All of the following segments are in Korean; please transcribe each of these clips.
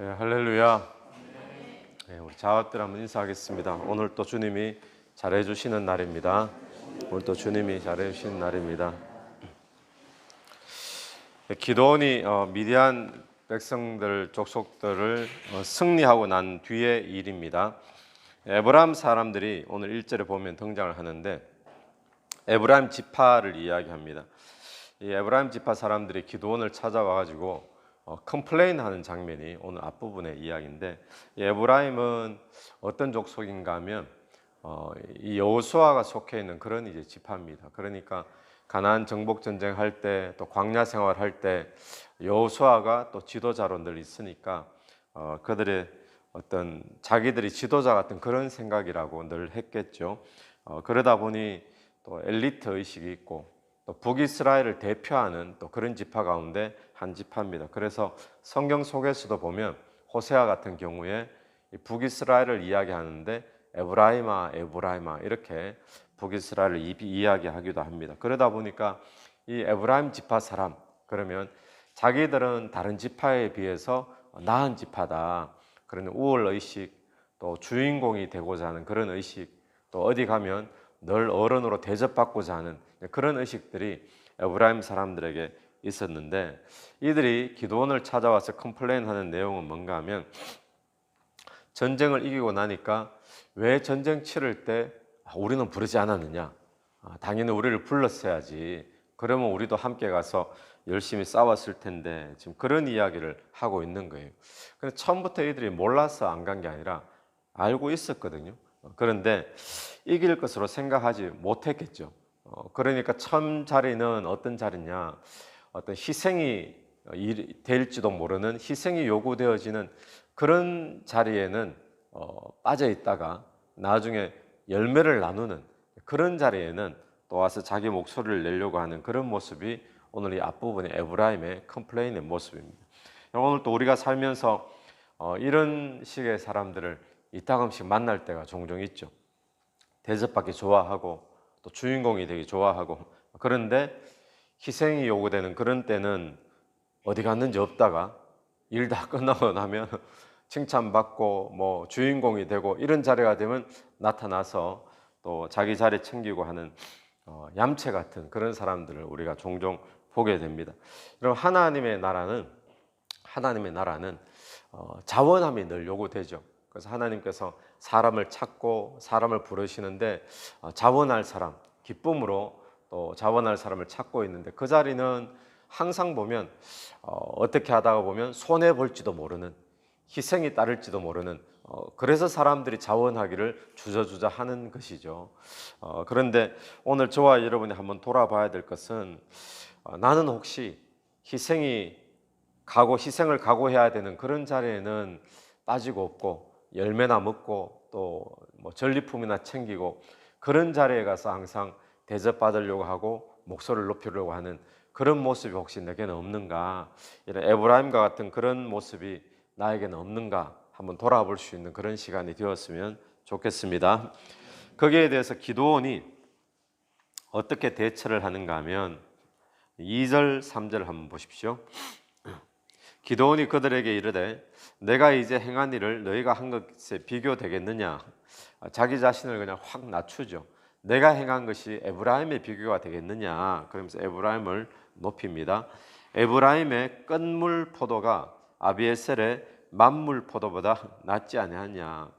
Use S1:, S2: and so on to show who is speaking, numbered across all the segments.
S1: 네, 할렐루야. 네, 우리 자업들 한번 인사하겠습니다. 오늘 또 주님이 잘해 주시는 날입니다. 오늘 또 주님이 잘해 주시는 날입니다. 네, 기도원이 어, 미디안 백성들 족속들을 어, 승리하고 난 뒤의 일입니다. 에브라임 사람들이 오늘 1절에 보면 등장을 하는데 에브라임 지파를 이야기합니다. 이 에브라임 지파 사람들이 기도원을 찾아와 가지고 어, 컴플레인 하는 장면이 오늘 앞부분의 이야기인데 이 에브라임은 어떤 족속인가 하면 어, 이 여호수아가 속해 있는 그런 이제 지파입니다. 그러니까 가나안 정복 전쟁 할 때 또 광야 생활 할 때 여호수아가 또 지도자로 늘 있으니까 어, 그들의 어떤 자기들이 지도자 같은 그런 생각이라고 늘 했겠죠. 어, 그러다 보니 또 엘리트 의식이 있고 또 북이스라엘을 대표하는 또 그런 지파 가운데 한 지파입니다. 그래서 성경 속에서도 보면 호세아 같은 경우에 이 북이스라엘을 이야기하는데 에브라이마 에브라이마 이렇게 북이스라엘을 이- 이야기하기도 합니다. 그러다 보니까 이 에브라임 지파 사람 그러면 자기들은 다른 지파에 비해서 나은 지파다. 그런 우월 의식 또 주인공이 되고자 하는 그런 의식 또 어디 가면 늘 어른으로 대접받고자 하는 그런 의식들이 에브라임 사람들에게 있었는데 이들이 기도원을 찾아와서 컴플레인하는 내용은 뭔가 하면 전쟁을 이기고 나니까 왜 전쟁 치를 때 아, 우리는 부르지 않았느냐? 아, 당연히 우리를 불렀어야지. 그러면 우리도 함께 가서 열심히 싸웠을 텐데 지금 그런 이야기를 하고 있는 거예요. 근데 처음부터 이들이 몰라서 안 간 게 아니라 알고 있었거든요. 어, 그런데 이길 것으로 생각하지 못했겠죠. 어, 그러니까 처음 자리는 어떤 자리냐? 어떤 희생이 일- 될지도 모르는 희생이 요구되어지는 그런 자리에는 어, 빠져 있다가 나중에 열매를 나누는 그런 자리에는 또 와서 자기 목소리를 내려고 하는 그런 모습이 오늘 이 앞부분의 에브라임의 컴플레인의 모습입니다. 오늘 또 우리가 살면서 어, 이런 식의 사람들을 이따금씩 만날 때가 종종 있죠. 대접받기 좋아하고 또 주인공이 되기 좋아하고 그런데 희생이 요구되는 그런 때는 어디 갔는지 없다가 일 다 끝나고 나면 칭찬받고 뭐 주인공이 되고 이런 자리가 되면 나타나서 또 자기 자리 챙기고 하는 어, 얌체 같은 그런 사람들을 우리가 종종 보게 됩니다. 여러분 하나님의 나라는 하나님의 나라는 어, 자원함이 늘 요구되죠. 그래서 하나님께서 사람을 찾고 사람을 부르시는데 어, 자원할 사람, 기쁨으로 또 자원할 사람을 찾고 있는데 그 자리는 항상 보면 어, 어떻게 하다가 보면 손해 볼지도 모르는 희생이 따를지도 모르는 어, 그래서 사람들이 자원하기를 주저주저 하는 것이죠. 어, 그런데 오늘 저와 여러분이 한번 돌아봐야 될 것은 어, 나는 혹시 희생이 각오 희생을 각오해야 되는 그런 자리에는 빠지고 없고 열매나 먹고 또 뭐 전리품이나 챙기고 그런 자리에 가서 항상 대접받으려고 하고 목소리를 높이려고 하는 그런 모습이 혹시 내게는 없는가 이런 에브라임과 같은 그런 모습이 나에게는 없는가 한번 돌아볼 수 있는 그런 시간이 되었으면 좋겠습니다. 거기에 대해서 기도원이 어떻게 대처를 하는가 하면 2절, 3절 한번 보십시오. 기도원이 그들에게 이르되 내가 이제 행한 일을 너희가 한 것에 비교되겠느냐? 자기 자신을 그냥 확 낮추죠. 내가 행한 것이 에브라임의 비교가 되겠느냐? 그러면서 에브라임을 높입니다. 에브라임의 끝물 포도가 아비에셀의 만물 포도보다 낫지 아니하냐?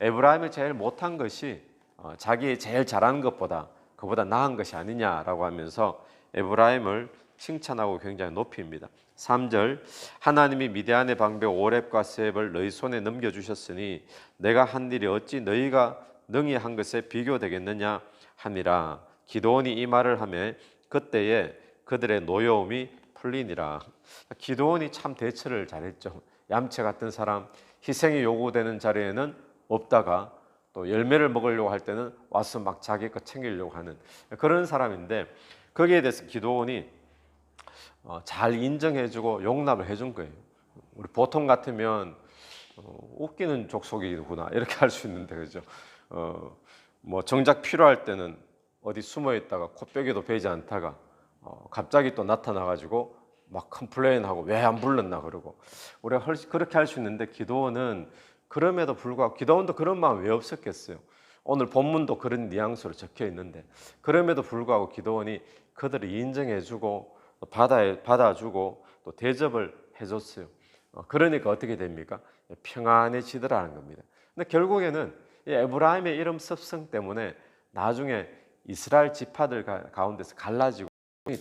S1: 에브라임이 제일 못한 것이 어, 자기 제일 잘하는 것보다 그보다 나은 것이 아니냐라고 하면서 에브라임을 칭찬하고 굉장히 높입니다. 3절 하나님이 미디안의 방배 오렙과 세heb을 너희 손에 넘겨 주셨으니 내가 한 일이 어찌 너희가 능히 한 것에 비교되겠느냐 하니라. 기도원이 이 말을 하며 그때에 그들의 노여움이 풀리니라. 기도원이 참 대처를 잘했죠. 얌체 같은 사람 희생이 요구되는 자리에는 없다가 또 열매를 먹으려고 할 때는 와서 막 자기 것 챙기려고 하는 그런 사람인데 거기에 대해서 기도원이 어, 잘 인정해주고 용납을 해준 거예요. 우리 보통 같으면 어, 웃기는 족속이구나 이렇게 할 수 있는데 그죠? 어, 뭐 정작 필요할 때는 어디 숨어 있다가 코뼈기도 베지 않다가 어, 갑자기 또 나타나 가지고 막 컴플레인하고 왜 안 불렀나 그러고 우리가 훨씬 그렇게 할 수 있는데 기도원은 그럼에도 불구하고 기도원도 그런 마음 왜 없었겠어요? 오늘 본문도 그런 뉘앙스로 적혀 있는데 그럼에도 불구하고 기도원이 그들을 인정해주고 또 받아 받아주고 또 대접을 해줬어요. 어, 그러니까 어떻게 됩니까? 평안해지더라는 겁니다. 근데 결국에는 이 에브라임의 이름 습성 때문에 나중에 이스라엘 지파들 가- 가운데서 갈라지고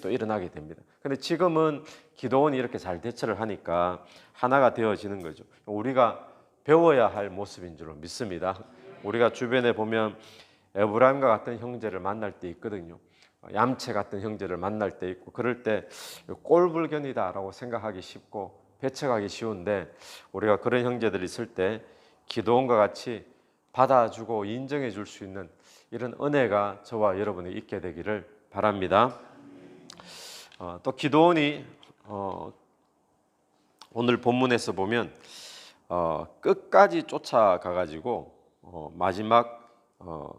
S1: 또 일어나게 됩니다. 근데 지금은 기도원이 이렇게 잘 대처를 하니까 하나가 되어지는 거죠. 우리가 배워야 할 모습인 줄 믿습니다. 우리가 주변에 보면 에브라임과 같은 형제를 만날 때 있거든요. 얌체 같은 형제를 만날 때 있고 그럴 때 꼴불견이다라고 생각하기 쉽고 배척하기 쉬운데 우리가 그런 형제들이 있을 때 기도원과 같이 받아주고 인정해 줄 수 있는 이런 은혜가 저와 여러분이 있게 되기를 바랍니다. 어, 또 기도원이 어, 오늘 본문에서 보면 어, 끝까지 쫓아가 가지고 어, 마지막 어,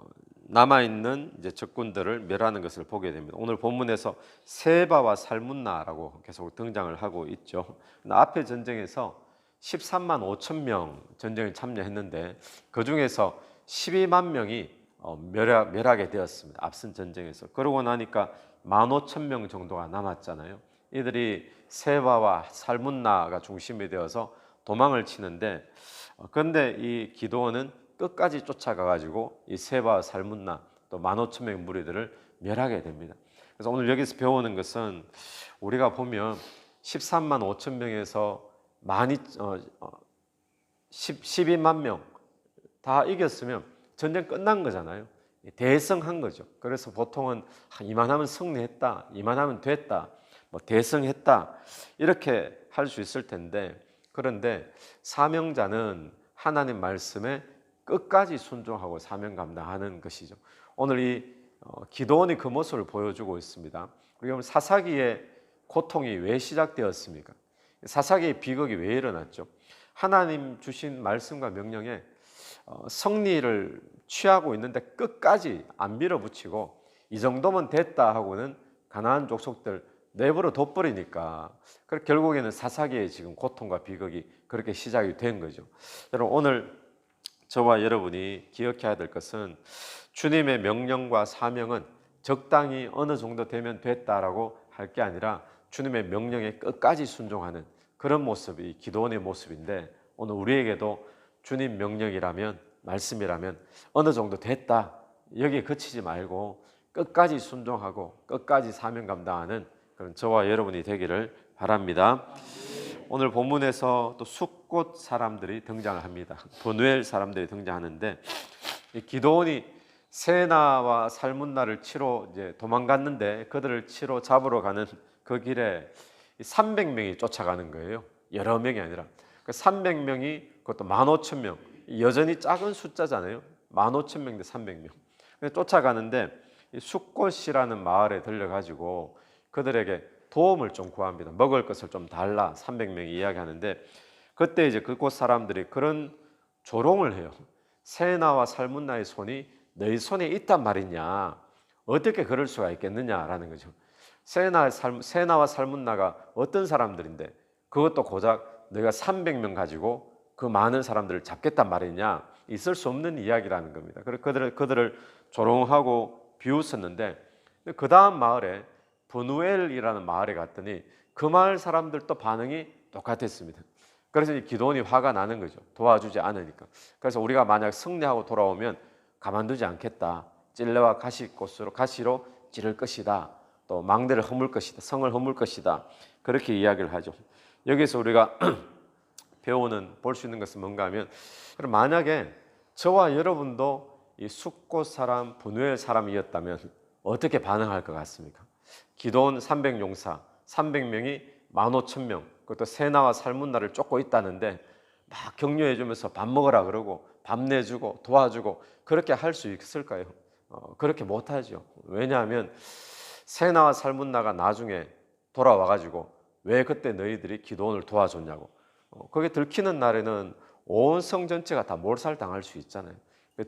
S1: 남아 있는 이제 적군들을 멸하는 것을 보게 됩니다. 오늘 본문에서 세바와 살문나라고 계속 등장을 하고 있죠. 앞에 전쟁에서 13만 5천 명 전쟁에 참여했는데 그 중에서 12만 명이 어, 멸하, 멸하게 되었습니다. 앞선 전쟁에서 그러고 나니까 1만 5천 명 정도가 남았잖아요. 이들이 세바와 살문나가 중심이 되어서 도망을 치는데 어, 그런데 이 기도원은 끝까지 쫓아가 가지고 이 세바와 살문나 또 1만 5천 명 무리들을 멸하게 됩니다. 그래서 오늘 여기서 배우는 것은 우리가 보면 13만 5천 명에서 많이 어, 어, 10, 12만 명 다 이겼으면 전쟁 끝난 거잖아요. 대승한 거죠. 그래서 보통은 한 이만하면 승리했다, 이만하면 됐다, 뭐 대승했다 이렇게 할 수 있을 텐데 그런데 사명자는 하나님 말씀에 끝까지 순종하고 사명 감당하는 것이죠. 오늘 이 어, 기도원이 그 모습을 보여주고 있습니다. 그럼 사사기의 고통이 왜 시작되었습니까? 사사기의 비극이 왜 일어났죠? 하나님 주신 말씀과 명령에 어, 성리를 취하고 있는데 끝까지 안 밀어붙이고 이 정도면 됐다 하고는 가나안 족속들 내버려 둬버리니까 그 결국에는 사사기의 지금 고통과 비극이 그렇게 시작이 된 거죠. 여러분 오늘 저와 여러분이 기억해야 될 것은 주님의 명령과 사명은 적당히 어느 정도 되면 됐다라고 할 게 아니라 주님의 명령에 끝까지 순종하는 그런 모습이 기도원의 모습인데 오늘 우리에게도 주님 명령이라면 말씀이라면 어느 정도 됐다 여기에 그치지 말고 끝까지 순종하고 끝까지 사명 감당하는 그런 저와 여러분이 되기를 바랍니다. 오늘 본문에서 또 숫곳 사람들이 등장을 합니다. 보누엘 사람들이 등장하는데 이 기도원이 세나와 살문나를 치러 이제 도망갔는데 그들을 치러 잡으러 가는 그 길에 300명이 쫓아가는 거예요. 여러 명이 아니라 그 300명이 그것도 15,000명 여전히 작은 숫자잖아요. 15,000명 대 300명. 근데 쫓아가는데 이 숫곳이라는 마을에 들려가지고 그들에게 도움을 좀 구합니다. 먹을 것을 좀 달라 300명이 이야기하는데 그때 이제 그곳 사람들이 그런 조롱을 해요. 세나와 살문나의 손이 너희 손에 있단 말이냐? 어떻게 그럴 수가 있겠느냐라는 거죠. 세나 살, 세나와 살문나가 어떤 사람들인데 그것도 고작 너희가 300명 가지고 그 많은 사람들을 잡겠단 말이냐? 있을 수 없는 이야기라는 겁니다. 그래서 그들을 그들을 조롱하고 비웃었는데 그 다음 마을에 브누엘이라는 마을에 갔더니 그 마을 사람들도 반응이 똑같았습니다. 그래서 이 기도원이 화가 나는 거죠. 도와주지 않으니까. 그래서 우리가 만약 승리하고 돌아오면 가만두지 않겠다. 찔레와 가시꽃으로 가시로 찌를 것이다. 또 망대를 허물 것이다. 성을 허물 것이다. 그렇게 이야기를 하죠. 여기서 우리가 배우는 볼 수 있는 것은 뭔가 하면 그럼 만약에 저와 여러분도 이 숫곳 사람, 분우엘 사람이었다면 어떻게 반응할 것 같습니까? 기도원 300용사, 300명이 15,000명, 그것도 세나와 살문나를 쫓고 있다는데 막 격려해 주면서 밥 먹으라 그러고 밥 내주고 도와주고 그렇게 할 수 있을까요? 어, 그렇게 못하죠. 왜냐하면 세나와 살문나가 나중에 돌아와 가지고 왜 그때 너희들이 기도원을 도와줬냐고 어, 그게 들키는 날에는 온 성 전체가 다 몰살당할 수 있잖아요.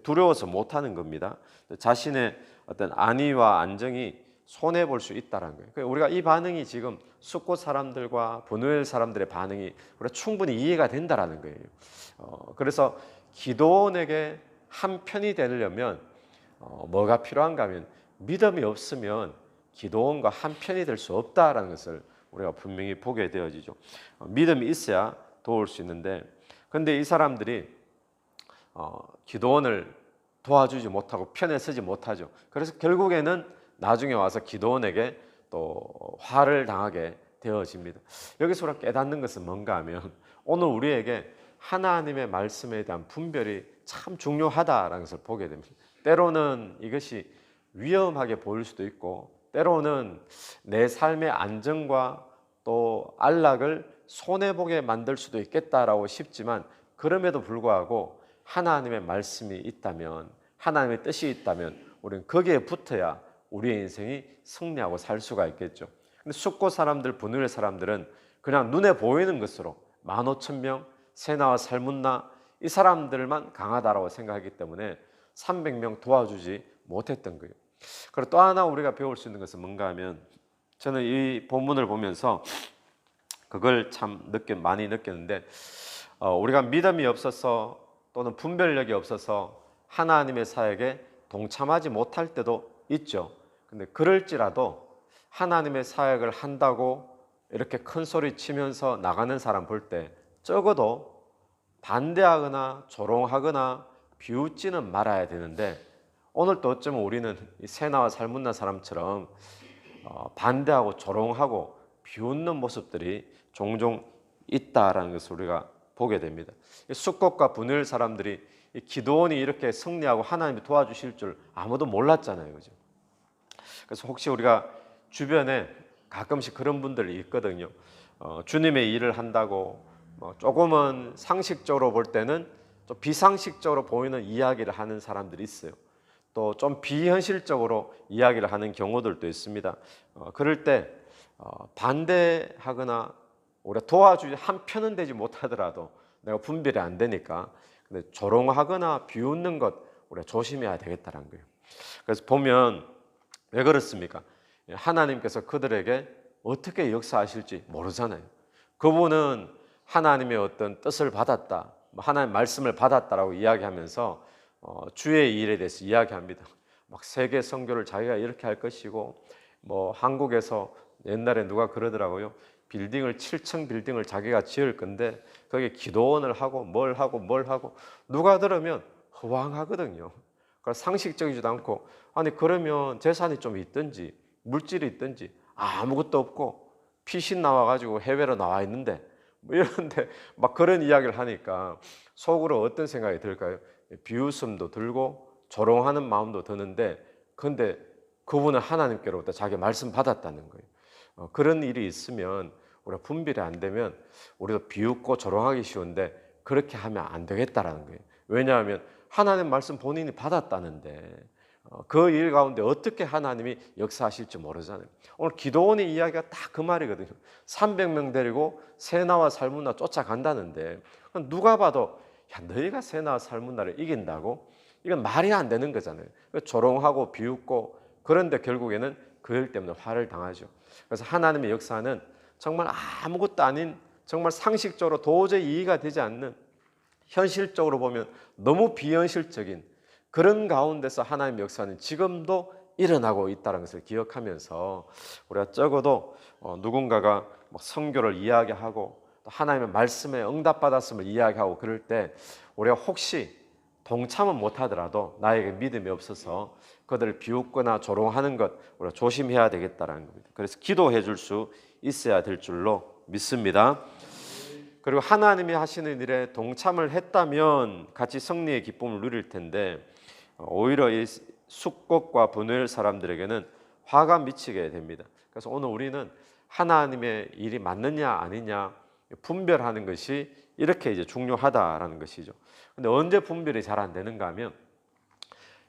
S1: 두려워서 못하는 겁니다. 자신의 어떤 안위와 안정이 손해 볼 수 있다라는 거예요. 그러니까 우리가 이 반응이 지금 숙고 사람들과 분노엘 사람들의 반응이 우리가 충분히 이해가 된다라는 거예요. 어, 그래서 기도원에게 한 편이 되려면 어, 뭐가 필요한가 하면 믿음이 없으면 기도원과 한 편이 될 수 없다라는 것을 우리가 분명히 보게 되어지죠. 어, 믿음이 있어야 도울 수 있는데, 근데 이 사람들이 어, 기도원을 도와주지 못하고 편에 서지 못하죠. 그래서 결국에는 나중에 와서 기도원에게 또 화를 당하게 되어집니다. 여기서 우리가 깨닫는 것은 뭔가 하면 오늘 우리에게 하나님의 말씀에 대한 분별이 참 중요하다라는 것을 보게 됩니다. 때로는 이것이 위험하게 보일 수도 있고 때로는 내 삶의 안정과 또 안락을 손해 보게 만들 수도 있겠다라고 싶지만 그럼에도 불구하고 하나님의 말씀이 있다면 하나님의 뜻이 있다면 우리는 거기에 붙어야 우리의 인생이 승리하고 살 수가 있겠죠. 근데 숙고 사람들, 분노의 사람들은 그냥 눈에 보이는 것으로 만 오천 명, 세나와 살문나 이 사람들만 강하다라고 생각하기 때문에 300명 도와주지 못했던 거예요. 그리고 또 하나 우리가 배울 수 있는 것은 뭔가 하면 저는 이 본문을 보면서 그걸 참 느껴 많이 느꼈는데 어, 우리가 믿음이 없어서 또는 분별력이 없어서 하나님의 사역에 동참하지 못할 때도 있죠. 근데 그럴지라도 하나님의 사역을 한다고 이렇게 큰 소리 치면서 나가는 사람 볼 때 적어도 반대하거나 조롱하거나 비웃지는 말아야 되는데 오늘 또 어쩌면 우리는 이 세나와 살문나 사람처럼 어, 반대하고 조롱하고 비웃는 모습들이 종종 있다라는 것을 우리가 보게 됩니다. 이 숙곡과 분열 사람들이 이 기도원이 이렇게 승리하고 하나님이 도와주실 줄 아무도 몰랐잖아요, 그죠? 그래서 혹시 우리가 주변에 가끔씩 그런 분들이 있거든요. 어, 주님의 일을 한다고 뭐 조금은 상식적으로 볼 때는 좀 비상식적으로 보이는 이야기를 하는 사람들이 있어요. 또 좀 비현실적으로 이야기를 하는 경우들도 있습니다. 어, 그럴 때 어, 반대하거나 우리가 도와주지 한 편은 되지 못하더라도 내가 분별이 안 되니까 근데 조롱하거나 비웃는 것 우리가 조심해야 되겠다는 거예요. 그래서 보면 왜 그렇습니까? 하나님께서 그들에게 어떻게 역사하실지 모르잖아요. 그분은 하나님의 어떤 뜻을 받았다, 뭐 하나님 말씀을 받았다라고 이야기하면서 어, 주의 일에 대해서 이야기합니다. 막 세계 선교를 자기가 이렇게 할 것이고 뭐 한국에서 옛날에 누가 그러더라고요. 빌딩을 7층 빌딩을 자기가 지을 건데 거기에 기도원을 하고 뭘 하고 뭘 하고 누가 들으면 허황하거든요. 그러니까 상식적이지도 않고 아니 그러면 재산이 좀 있든지 물질이 있든지 아무것도 없고 피신 나와 가지고 해외로 나와 있는데 뭐 이런데 막 그런 이야기를 하니까 속으로 어떤 생각이 들까요? 비웃음도 들고 조롱하는 마음도 드는데 근데 그분은 하나님께로부터 자기 말씀 받았다는 거예요. 어, 그런 일이 있으면 우리가 분별이 안 되면 우리도 비웃고 조롱하기 쉬운데 그렇게 하면 안 되겠다라는 거예요. 왜냐하면 하나님 말씀 본인이 받았다는데 어, 그일 가운데 어떻게 하나님이 역사하실지 모르잖아요. 오늘 기도원의 이야기가 딱 그 말이거든요. 300명 데리고 세나와 살문나 쫓아간다는데 누가 봐도 야 너희가 세나와 살문나를 이긴다고? 이건 말이 안 되는 거잖아요. 조롱하고 비웃고 그런데 결국에는 그 일 때문에 화를 당하죠. 그래서 하나님의 역사는 정말 아무것도 아닌 정말 상식적으로 도저히 이해가 되지 않는 현실적으로 보면 너무 비현실적인 그런 가운데서 하나님의 역사는 지금도 일어나고 있다는 것을 기억하면서 우리가 적어도 어, 누군가가 뭐 성교를 이야기하고 또 하나님의 말씀에 응답받았음을 이야기하고 그럴 때 우리가 혹시 동참은 못하더라도 나에게 믿음이 없어서 그들을 비웃거나 조롱하는 것 우리가 조심해야 되겠다라는 겁니다. 그래서 기도해 줄 수 있어야 될 줄로 믿습니다. 그리고 하나님이 하시는 일에 동참을 했다면 같이 승리의 기쁨을 누릴 텐데 오히려 이 숙곡과 분노의 사람들에게는 화가 미치게 됩니다. 그래서 오늘 우리는 하나님의 일이 맞느냐 아니냐 분별하는 것이 이렇게 이제 중요하다라는 것이죠. 근데 언제 분별이 잘 안 되는가 하면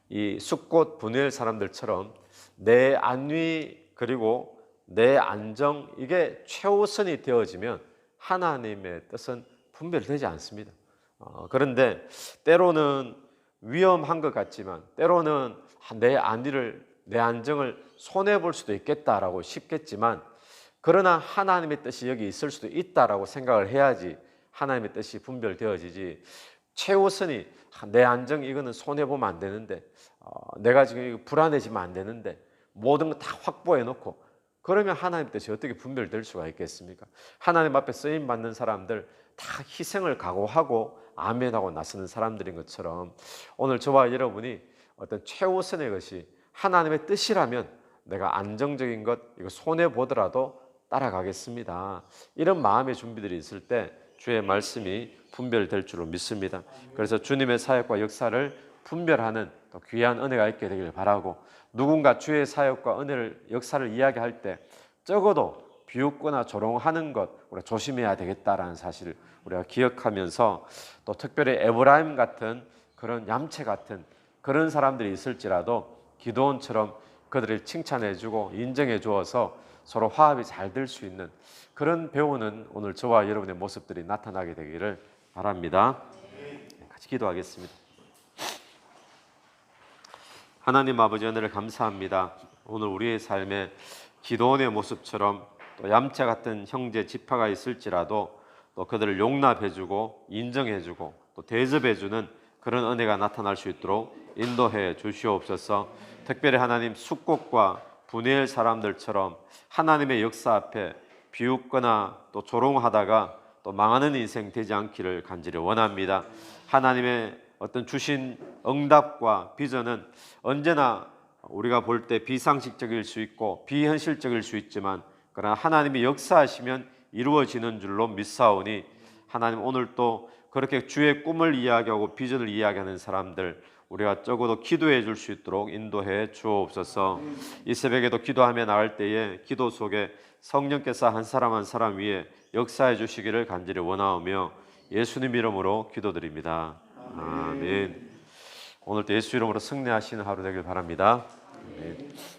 S1: 이 숙곳 분열 사람들처럼 내 안위 그리고 내 안정 이게 최우선이 되어지면 하나님의 뜻은 분별되지 않습니다. 어, 그런데 때로는 위험한 것 같지만 때로는 내 안위를 내 안정을 손해 볼 수도 있겠다라고 싶겠지만 그러나 하나님의 뜻이 여기 있을 수도 있다라고 생각을 해야지 하나님의 뜻이 분별되어지지 최우선이 내 안정 이거는 손해 보면 안 되는데 어, 내가 지금 불안해지면 안 되는데 모든 거 다 확보해 놓고 그러면 하나님 뜻이 어떻게 분별될 수가 있겠습니까? 하나님 앞에 쓰임 받는 사람들 다 희생을 각오하고 아멘하고 나서는 사람들인 것처럼 오늘 저와 여러분이 어떤 최우선의 것이 하나님의 뜻이라면 내가 안정적인 것 이거 손해 보더라도 따라가겠습니다. 이런 마음의 준비들이 있을 때 주의 말씀이 분별될 줄로 믿습니다. 그래서 주님의 사역과 역사를 분별하는 또 귀한 은혜가 있게 되기를 바라고 누군가 주의 사역과 은혜를 역사를 이야기할 때 적어도 비웃거나 조롱하는 것 우리가 조심해야 되겠다라는 사실을 우리가 기억하면서 또 특별히 에브라임 같은 그런 얌체 같은 그런 사람들이 있을지라도 기도원처럼 그들을 칭찬해주고 인정해 주어서 서로 화합이 잘 될 수 있는 그런 배우는 오늘 저와 여러분의 모습들이 나타나게 되기를 바랍니다. 같이 기도하겠습니다. 하나님 아버지 은혜를 감사합니다. 오늘 우리의 삶에 기도원의 모습처럼 또 얌체 같은 형제 지파가 있을지라도 또 그들을 용납해주고 인정해주고 또 대접해주는 그런 은혜가 나타날 수 있도록 인도해 주시옵소서. 특별히 하나님 숙곡과 분해할 사람들처럼 하나님의 역사 앞에 비웃거나 또 조롱하다가 또 망하는 인생 되지 않기를 간절히 원합니다. 하나님의 어떤 주신 응답과 비전은 언제나 우리가 볼 때 비상식적일 수 있고 비현실적일 수 있지만 그러나 하나님이 역사하시면 이루어지는 줄로 믿사오니 하나님 오늘 또 그렇게 주의 꿈을 이야기하고 비전을 이야기하는 사람들 우리가 적어도 기도해 줄 수 있도록 인도해 주옵소서. 이 새벽에도 기도하며 나갈 때에 기도 속에 성령께서 한 사람 한 사람 위에 역사해 주시기를 간절히 원하오며 예수님 이름으로 기도드립니다. 아멘. 오늘도 예수 이름으로 승리하시는 하루 되길 바랍니다. 아멘.